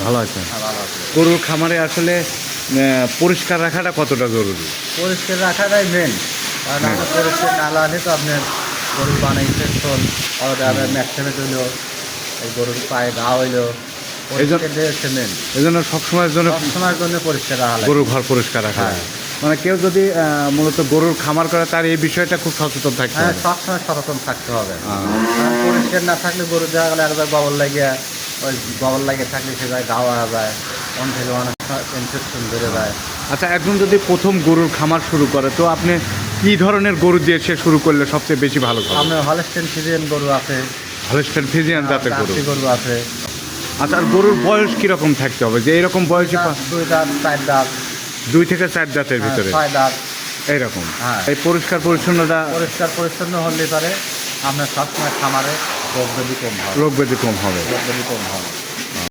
ভালো আছেন? হ্যাঁ ভালো আছে। গরুর খামারে আসলে পরিষ্কার রাখাটা কতটা জরুরি? পরিষ্কার রাখাটাই মেন কারণ আপনি পরিষ্কার না রাখলে তো আপনার গরু বানাইছে শোন আবার ম্যাক্সিমে হইল এই গরুর পায়ে ঘা হইল। মেন এই জন্য সবসময়ের জন্য সবসময়ের জন্য পরিষ্কার রাখা গরুর ঘর পরিষ্কার রাখা হ্যাঁ। মানে কেউ যদি মূলত গরুর খামার করে তার এই বিষয়টা খুব সচেতন থাকতে হ্যাঁ হবে। সবসময় সচেতন থাকতে হবে। পরিষ্কার না থাকলে গরু দেখা গেলে একবার ববল লাগে ওই ববল লাগে থাকলে সে যায় ঘা হয়ে যায় অন থেকে অনেক ইনফেকশন বেড়ে যায়। আচ্ছা একজন যদি প্রথম গরুর খামার শুরু করে তো আপনি কি ধরনের গরু দিয়ে সে শুরু করলে সবচেয়ে বেশি ভালো হবে? আপনার হলস্টেন ফিজিয়ান গরু আছে। হলস্টেন ফিজিয়ান জাতের গরু। গরু আছে। আচ্ছা আর গরুর বয়স কীরকম থাকতে হবে? যে এরকম বয়সে দুই দাঁত চার দাঁত। দুই থেকে চার জাতের হ্যাঁ, ভিতরে? ছয় দাঁত। এইরকম। হ্যাঁ। এই পরিষ্কার পরিচ্ছন্নতা পরিষ্কার পরিচ্ছন্ন হলে পারে আপনার সবসময় খামারে রোগ ব্যাধি কম হবে রোগ ব্যাধি কম হবে। রোগ ব্যাধি কম হয়।